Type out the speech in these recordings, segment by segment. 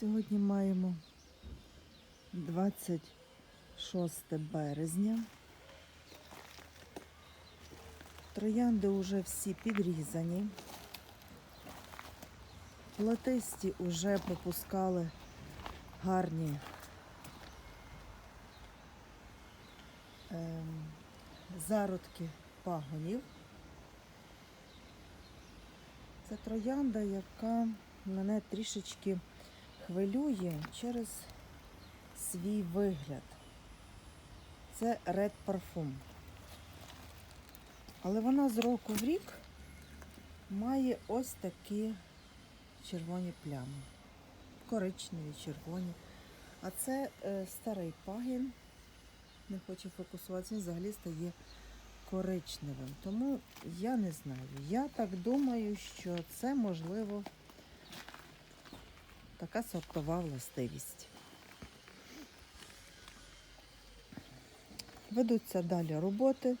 Сьогодні маємо 26 березня. Троянди вже всі підрізані. Платисті вже попускали гарні ем, зародки пагонів. Це троянда, яка мене трішечки хвилює через свій вигляд. Це Red Parfum. Але вона з року в рік має ось такі червоні плями. Коричневі, червоні. А це е, старий пагін. Не хоче фокусуватися, він взагалі стає коричневим. Тому я не знаю. Я так думаю, що це можливо така сортова властивість. Ведуться далі роботи.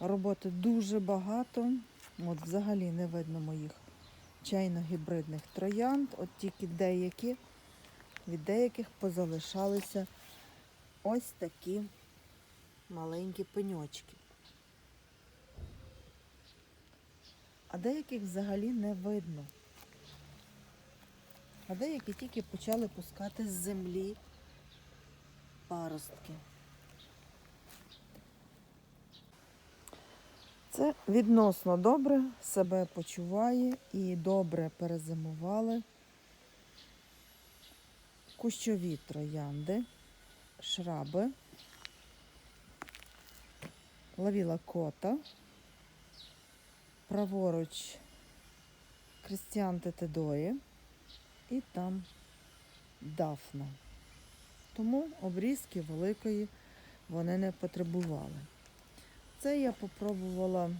Роботи дуже багато. От взагалі не видно моїх чайно-гібридних троянд. От тільки деякі, від деяких позалишалися ось такі маленькі пеньочки. А деяких взагалі не видно. А деякі тільки почали пускати з землі паростки. Це відносно добре себе почуває і добре перезимували кущові троянди, шраби, лавіла кота, праворуч Крістіан Тетедої і там Дафна. Тому обрізки великої вони не потребували. Це я попробувала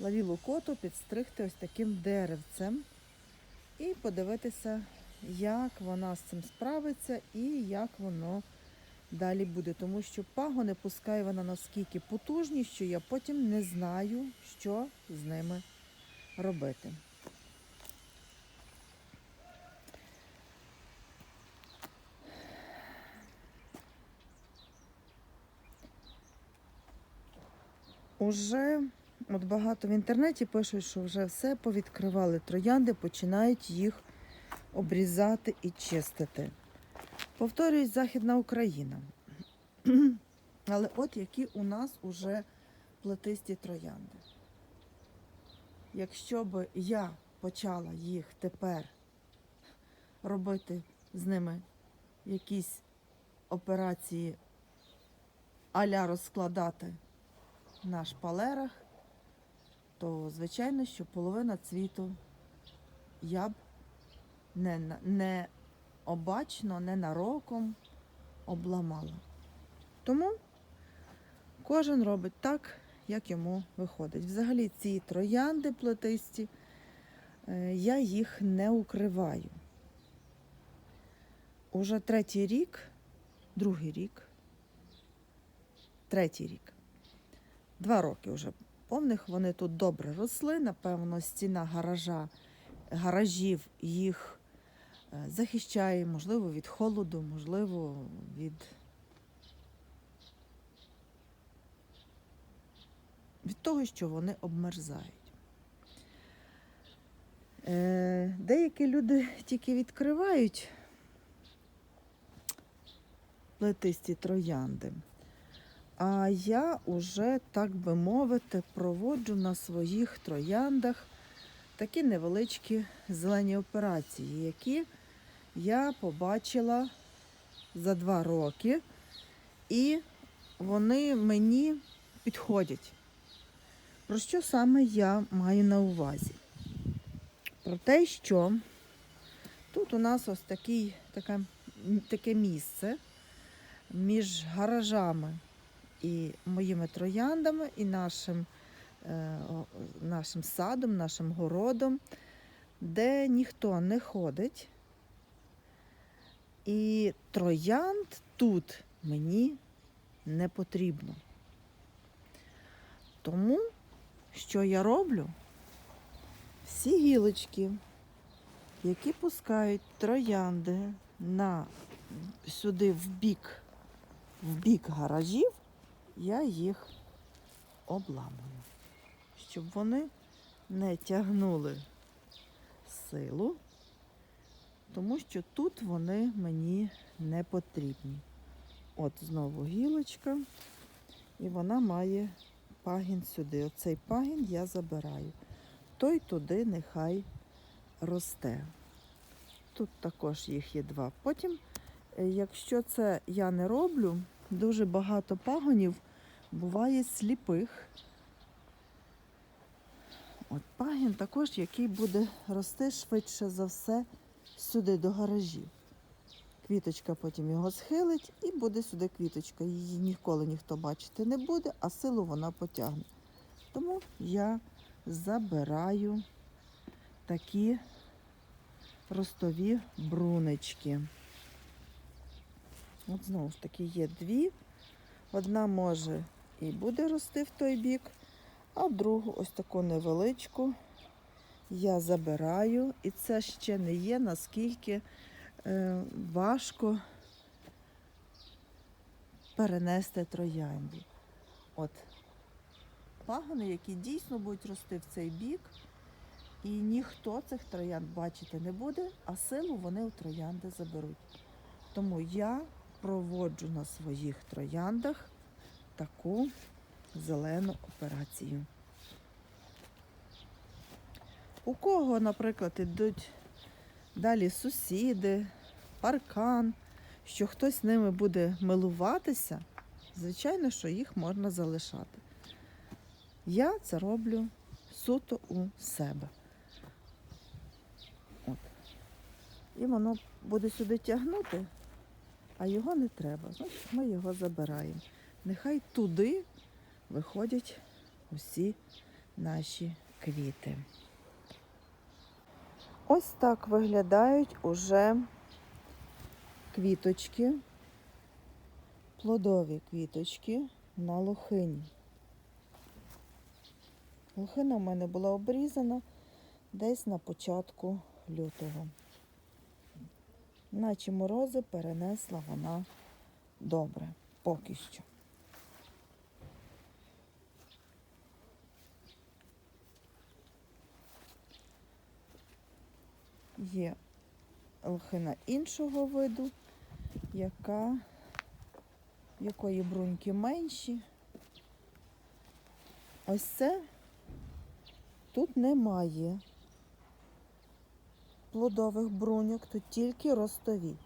лавілу коту підстригти ось таким деревцем і подивитися, як вона з цим справиться і як воно далі буде. Тому що пагони пускає вона наскільки потужні, що я потім не знаю, що з ними робити. Уже от багато в інтернеті пишуть, що вже все повідкривали троянди, починають їх обрізати і чистити. Повторюють Західна Україна. Але от які у нас уже плетисті троянди. Якщо б я почала їх тепер робити з ними якісь операції аля розкладати на шпалерах, то звичайно, що половина цвіту я б не, не обачно, не нароком обламала. Тому кожен робить так, як йому виходить. Взагалі ці троянди плетисті, е, я їх не укриваю. Уже третій рік, другий рік, третій рік. Два роки вже повних вони тут добре росли. Напевно, стіна гаража, гаражів їх захищає, можливо, від холоду, можливо, від, від того, що вони обмерзають. Е, Деякі люди тільки відкривають плетисті троянди. А я уже, так би мовити, проводжу на своїх трояндах такі невеличкі зелені операції, які я побачила за два роки, і вони мені підходять. Про що саме я маю на увазі? Про те, що тут у нас ось такий, таке, таке місце між гаражами і моїми трояндами, і нашим, е, нашим садом, нашим городом, де ніхто не ходить. І троянд тут мені не потрібно. Тому що я роблю? Всі гілочки, які пускають троянди на сюди в бік, в бік гаражів, я їх обламую, щоб вони не тягнули силу, тому що тут вони мені не потрібні. От знову гілочка, і вона має пагін сюди. Оцей пагін я забираю. Той туди нехай росте. Тут також їх є два. Потім, е, якщо це я не роблю, дуже багато пагонів буває сліпих. От пагін також, який буде рости швидше за все сюди до гаражів. Квіточка потім його схилить і буде сюди квіточка. Її ніколи ніхто бачити не буде, а силу вона потягне. Тому я забираю такі ростові брунечки. От знову ж таки є дві. Одна може і буде рости в той бік, а другу ось таку невеличку я забираю. І це ще не є наскільки е, важко перенести троянді. От пагони, які дійсно будуть рости в цей бік, і ніхто цих троянд бачити не буде, а силу вони у троянди заберуть. Тому я проводжу на своїх трояндах таку зелену операцію. У кого, наприклад, ідуть далі сусіди, паркан, що хтось ними буде милуватися, звичайно, що їх можна залишати. Я це роблю суто у себе. От. І воно буде сюди тягнути, а його не треба. Значить, ми його забираємо. Нехай туди виходять усі наші квіти. Ось так виглядають уже квіточки, плодові квіточки на лохині. Лохина в мене була обрізана десь на початку лютого. Наче морози перенесла вона добре, поки що. Є лохина іншого виду, яка, якої бруньки менші. Ось це тут немає плодових бруньок, тут тільки ростові.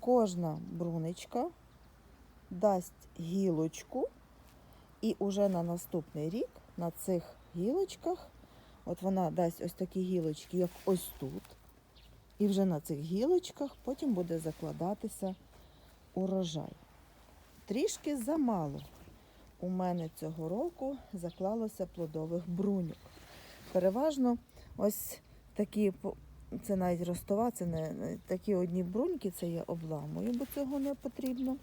Кожна брунечка дасть гілочку, і уже на наступний рік на цих гілочках, от вона дасть ось такі гілочки, як ось тут. І вже на цих гілочках потім буде закладатися урожай. Трішки замало у мене цього року заклалося плодових бруньок. Переважно ось такі, це навіть ростова, це не такі одні бруньки, це я обламую, бо цього не потрібно.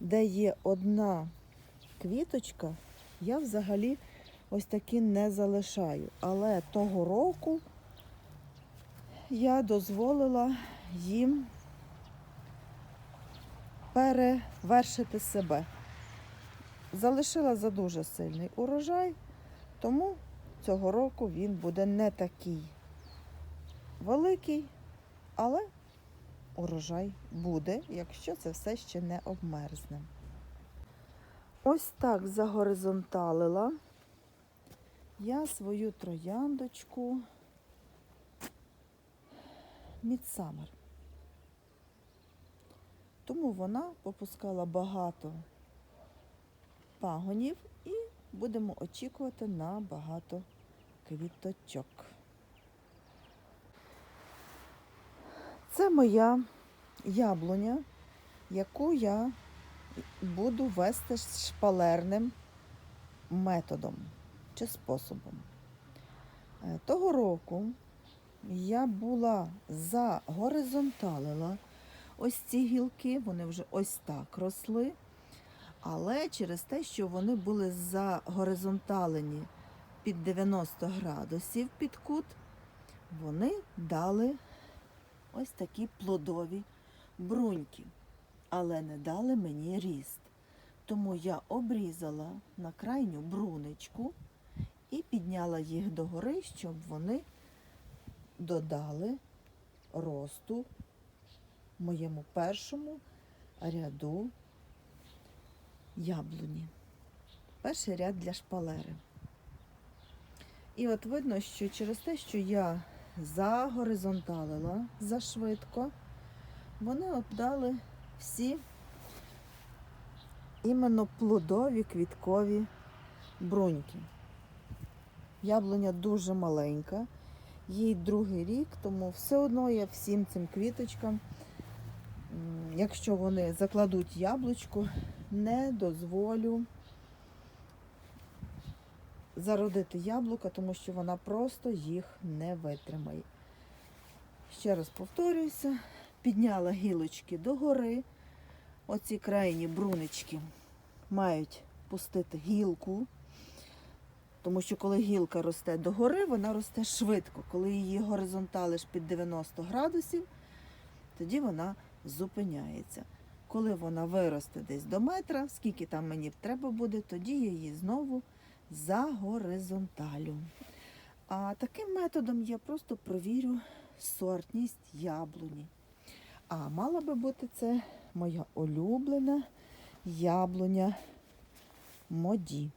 Де є одна квіточка, я взагалі ось такі не залишаю. Але того року я дозволила їм перевершити себе. Залишила за дуже сильний урожай, тому цього року він буде не такий великий, але урожай буде, якщо це все ще не обмерзне. Ось так загоризонталила я свою трояндочку Мідсамер. Тому вона попускала багато пагонів і будемо очікувати на багато квіточок. Це моя яблуня, яку я буду вести шпалерним методом чи способом. Е, Того року я була загоризонталила ось ці гілки, вони вже ось так росли. Але через те, що вони були загоризонталені під 90 градусів під кут, вони дали ось такі плодові бруньки, але не дали мені ріст. Тому я обрізала на крайню брунечку і підняла їх догори, щоб вони додали росту моєму першому ряду яблуні. Перший ряд для шпалери. І от видно, що через те, що я загоризонталила зашвидко, вони от дали всі іменно плодові квіткові бруньки. Яблуня дуже маленька, їй другий рік, тому все одно я всім цим квіточкам, якщо вони закладуть яблучко, не дозволю зародити яблука, тому що вона просто їх не витримає. Ще раз повторююся, підняла гілочки догори. Оці крайні брунички мають пустити гілку, тому що коли гілка росте догори, вона росте швидко. Коли її горизонталиш під 90 градусів, тоді вона зупиняється. Коли вона виросте десь до метра, скільки там мені треба буде, тоді я її знову загоризонталю. А таким методом я просто провірю сортність яблуні. А мала би бути це моя улюблена яблуня моді.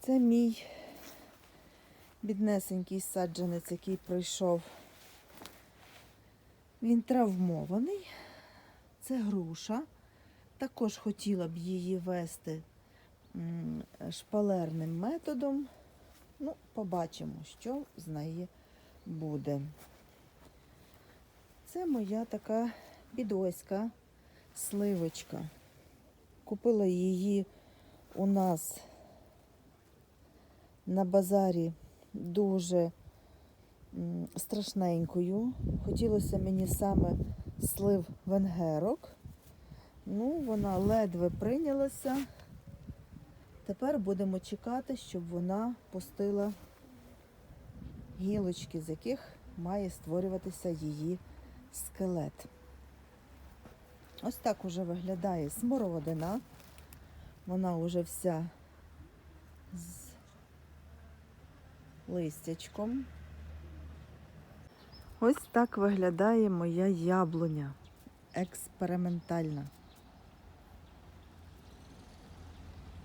Це мій біднесенький саджанець, який пройшов. Він травмований. Це груша. Також хотіла б її вести шпалерним методом. Ну, побачимо, що з неї буде. Це моя така бідоська сливочка. Купила її у нас на базарі дуже страшненькою. Хотілося мені саме слив венгерок. Ну, вона ледве прийнялася. Тепер будемо чекати, щоб вона пустила гілочки, з яких має створюватися її скелет. Ось так уже виглядає смородина. Вона вже вся листячком. Ось так виглядає моя яблуня експериментальна.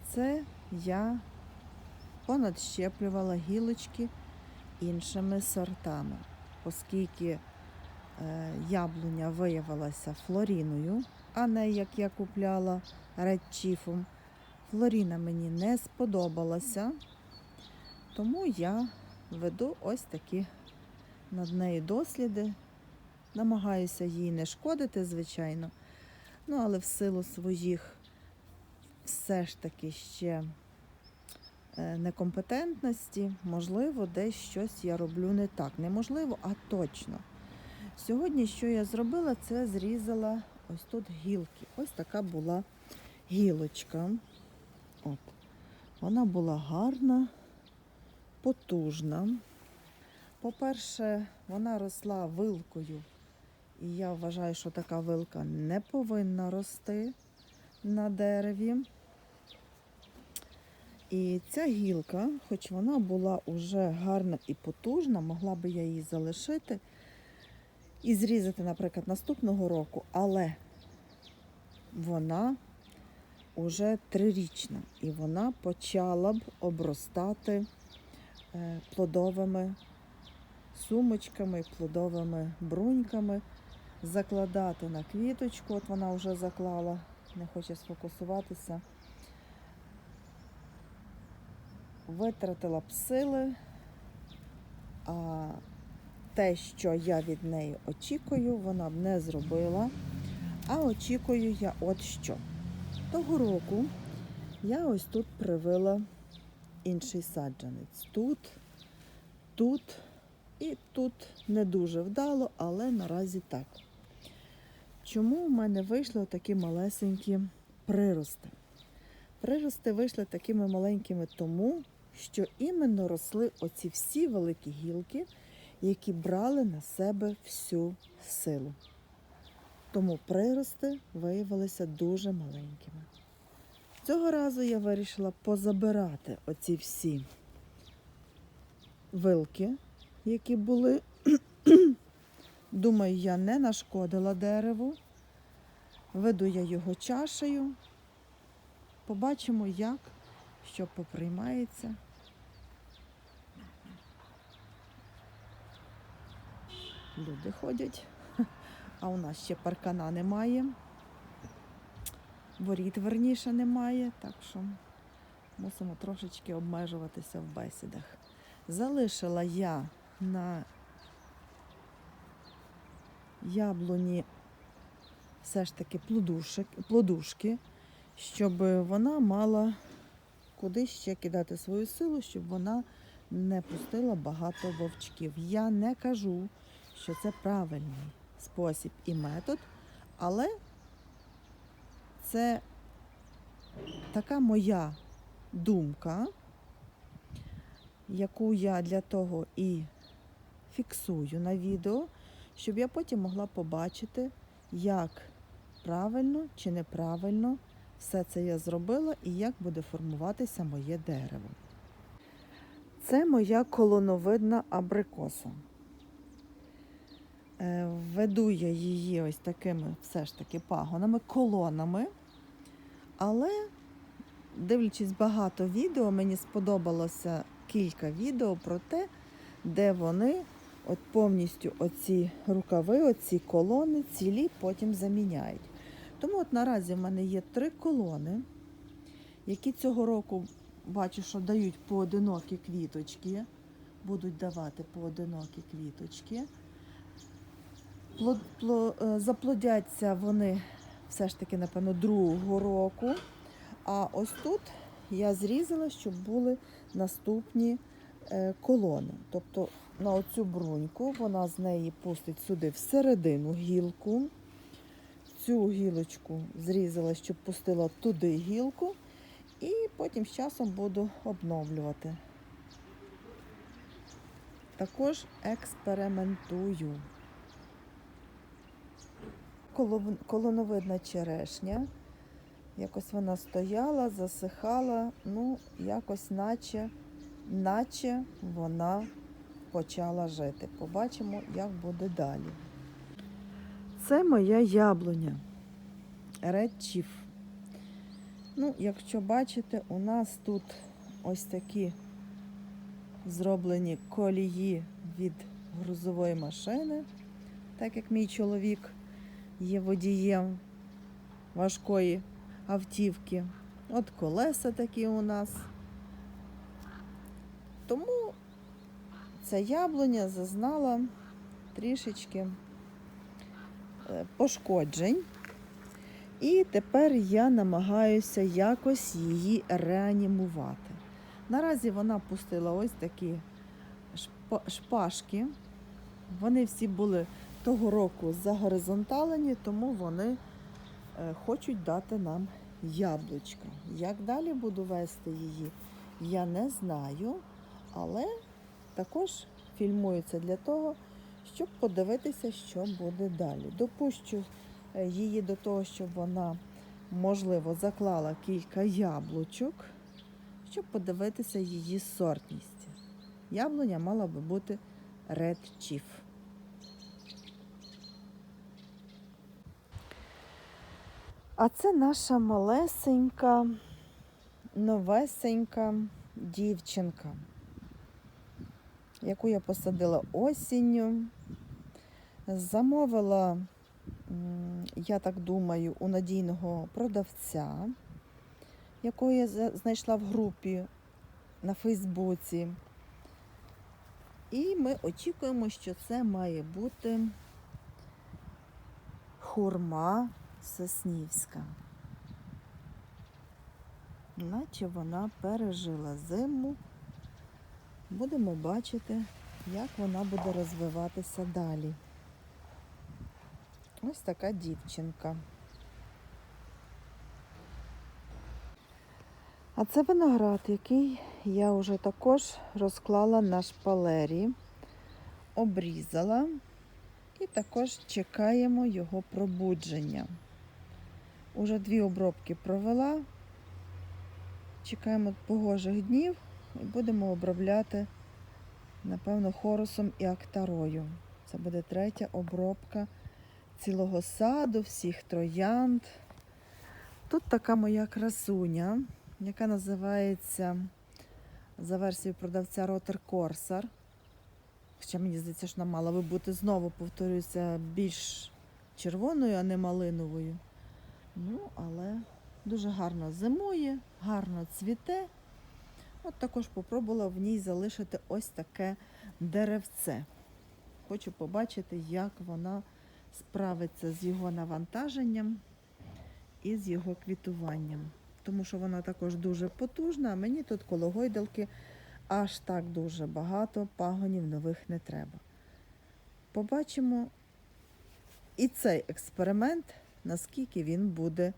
Це я понадщеплювала гілочки іншими сортами, оскільки е, яблуня виявилася флоріною, а не як я купляла редчіфом. Флоріна мені не сподобалася, тому я веду ось такі над нею досліди. Намагаюся їй не шкодити, звичайно. Ну, але в силу своїх все ж таки ще е, некомпетентності, можливо, десь щось я роблю не так. Неможливо, а точно. Сьогодні, що я зробила, це зрізала ось тут гілки. Ось така була гілочка. От. Вона була гарна, потужна. По-перше, вона росла вилкою, і я вважаю, що така вилка не повинна рости на дереві. І ця гілка, хоч вона була уже гарна і потужна, могла би я її залишити і зрізати, наприклад, наступного року, але вона уже трирічна і вона почала б обростати плодовими сумочками, плодовими бруньками, закладати на квіточку. От вона вже заклала, не хоче сфокусуватися. Витратила б сили, а те, що я від неї очікую, вона б не зробила. А очікую я от що. Того року я ось тут привила інший саджанець. Тут, тут і тут не дуже вдало, але наразі так. Чому в мене вийшли такі малесенькі прирости? Прирости вийшли такими маленькими тому, що іменно росли оці всі великі гілки, які брали на себе всю силу. Тому прирости виявилися дуже маленькими. Цього разу я вирішила позабирати оці всі вилки, які були. Думаю, я не нашкодила дереву. Веду я його чашею. Побачимо, як що поприймається. Люди ходять, а у нас ще паркана немає. Воріт верніше немає, так що мусимо трошечки обмежуватися в бесідах. Залишила я на яблуні все ж таки плодушек, плодушки, щоб вона мала куди ще кидати свою силу, щоб вона не пустила багато вовчків. Я не кажу, що це правильний спосіб і метод, але це така моя думка, яку я для того і фіксую на відео, щоб я потім могла побачити, як правильно чи неправильно все це я зробила і як буде формуватися моє дерево. Це моя колоновидна абрикоса. Е, Веду я її ось такими все ж таки пагонами, колонами. Але, дивлячись багато відео, мені сподобалося кілька відео про те, де вони от повністю оці рукави, оці колони цілі потім заміняють. Тому от наразі в мене є три колони, які цього року бачу, що дають поодинокі квіточки, будуть давати поодинокі квіточки. Е, заплодяться вони все ж таки, напевно, другого року. А ось тут я зрізала, щоб були наступні е, колони. Тобто на оцю бруньку вона з неї пустить сюди всередину гілку. Цю гілочку зрізала, щоб пустила туди гілку, і потім з часом буду обновлювати. Також експериментую. Колоновидна черешня. Якось вона стояла, засихала, ну, якось наче, наче вона почала жити. Побачимо, як буде далі. Це моя яблуня. Chief. Ну, якщо бачите, у нас тут ось такі зроблені колії від грузової машини, так як мій чоловік є водієм важкої автівки. От колеса такі у нас. Тому ця яблуня зазнала трішечки е, пошкоджень. І тепер я намагаюся якось її реанімувати. Наразі вона пустила ось такі шпа- шпажки. Вони всі були того року загоризонталені, тому вони е, хочуть дати нам яблучка. Як далі буду вести її, я не знаю, але також фільмується для того, щоб подивитися, що буде далі. Допущу е, її до того, щоб вона, можливо, заклала кілька яблучок, щоб подивитися її сортність. Яблуня мала би бути Red Chief. А це наша малесенька, новесенька дівчинка, яку я посадила осінню. Замовила, я так думаю, у надійного продавця, якого я знайшла в групі на Фейсбуці. І ми очікуємо, що це має бути хурма Соснівська. Наче вона пережила зиму. Будемо бачити, як вона буде розвиватися далі. Ось така дівчинка. А це виноград, який я вже також розклала на шпалері, обрізала і також чекаємо його пробудження. Уже дві обробки провела. Чекаємо погожих днів і будемо обробляти, напевно, хорусом і актарою. Це буде третя обробка цілого саду, всіх троянд. Тут така моя красуня, яка називається за версією продавця Ротер Корсар. Хоча мені здається, що вона мала би бути знову, повторюся, більш червоною, а не малиновою. Ну, але дуже гарно зимує, гарно цвіте. От також попробувала в ній залишити ось таке деревце. Хочу побачити, як вона справиться з його навантаженням і з його квітуванням. Тому що вона також дуже потужна, а мені тут коло гойдалки аж так дуже багато пагонів нових не треба. Побачимо і цей експеримент, наскільки він буде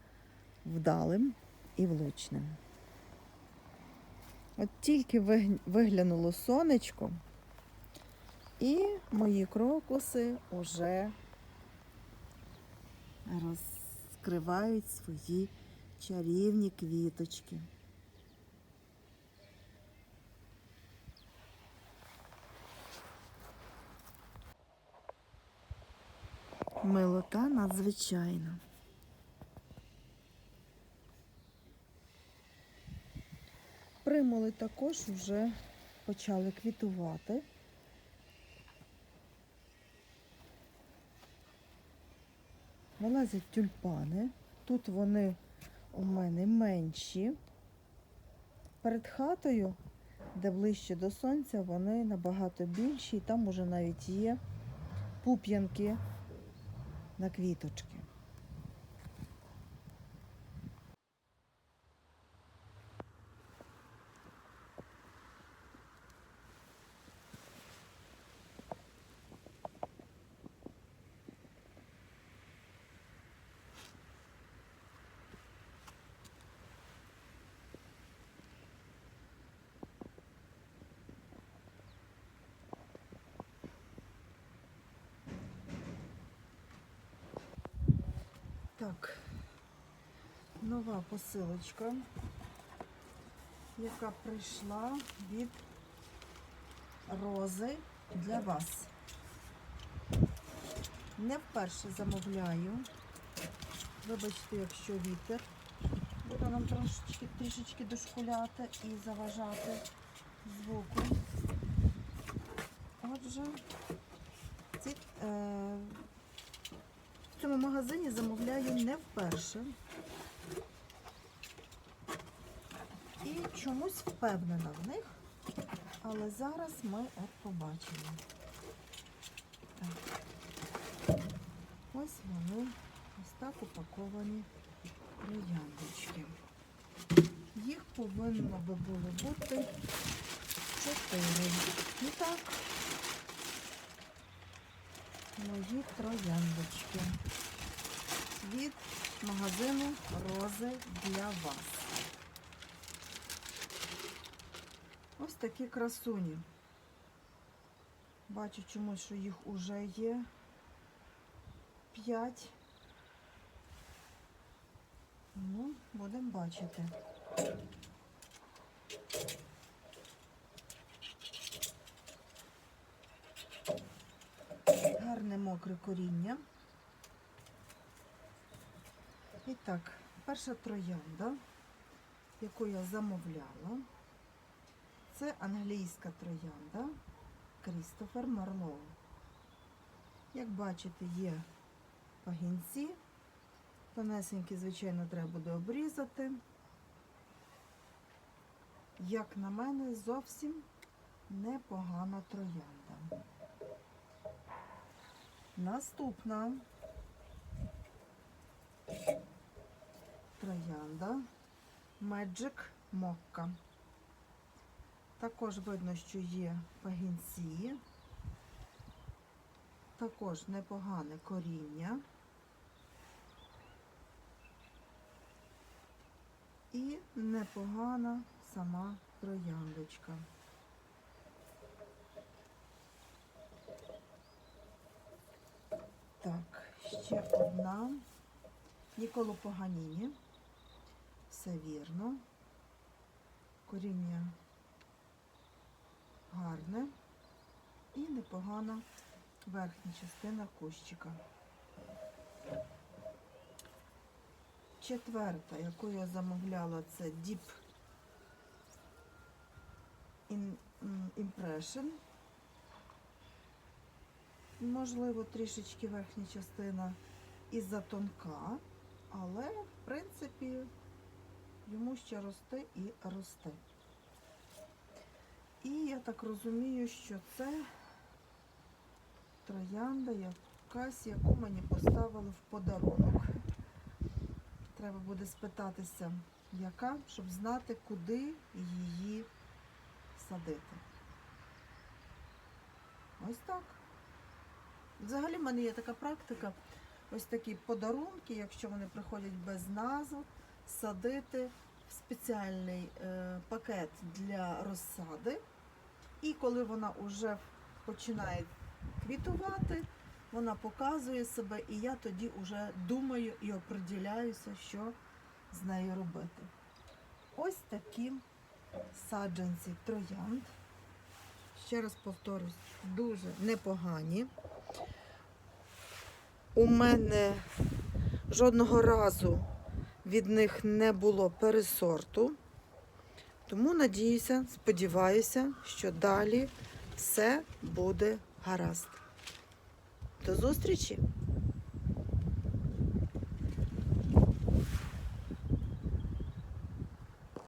вдалим і влучним. От тільки виглянуло сонечко, і мої крокуси вже розкривають свої чарівні квіточки. Милота надзвичайна. Примули також вже почали квітувати. Вилазять тюльпани. Тут вони у мене менші. Перед хатою, де ближче до сонця, вони набагато більші, і там уже навіть є пуп'янки на квіточки. Так, нова посилочка, яка прийшла від рози для вас. Не вперше замовляю. Вибачте, якщо вітер буде нам трошечки трішечки дошкуляти і заважати звуку. Отже, ці, е, в цьому магазині замовляю не вперше. Чомусь впевнена в них. Але зараз ми от побачимо. Так. Ось вони ось так упаковані трояндочки. Їх повинно би було бути чотири. І так, мої трояндочки від магазину Рози для вас. Ось такі красуні. Бачу чомусь, що їх уже є 5. Ну, будемо бачити. Гарне мокре коріння. І так, перша троянда, яку я замовляла, це англійська троянда Крістофер Марлоу. Як бачите, є пагінці. Тонесенькі, звичайно, треба буде обрізати. Як на мене, зовсім непогана троянда. Наступна троянда Magic Mokka. Також видно, що є пагінці, також непогане коріння. І непогана сама трояндочка. Так, ще одна. Ніколо Поганіні. Все вірно. Коріння гарне і непогана верхня частина кущика. Четверта, яку я замовляла, це Deep Impression. Можливо, трішечки верхня частина і затонка, але в принципі йому ще рости і рости. І я так розумію, що це троянда якась, яку мені поставили в подарунок. Треба буде спитатися, яка, щоб знати, куди її садити. Ось так. Взагалі в мене є така практика, ось такі подарунки, якщо вони приходять без назв, садити в спеціальний е, пакет для розсади. І коли вона вже починає квітувати, вона показує себе, і я тоді вже думаю і оприділяюся, що з нею робити. Ось такі саджанці троянд. Ще раз повторюсь, дуже непогані. У мене жодного разу від них не було пересорту. Тому надіюся, сподіваюся, що далі все буде гаразд. До зустрічі!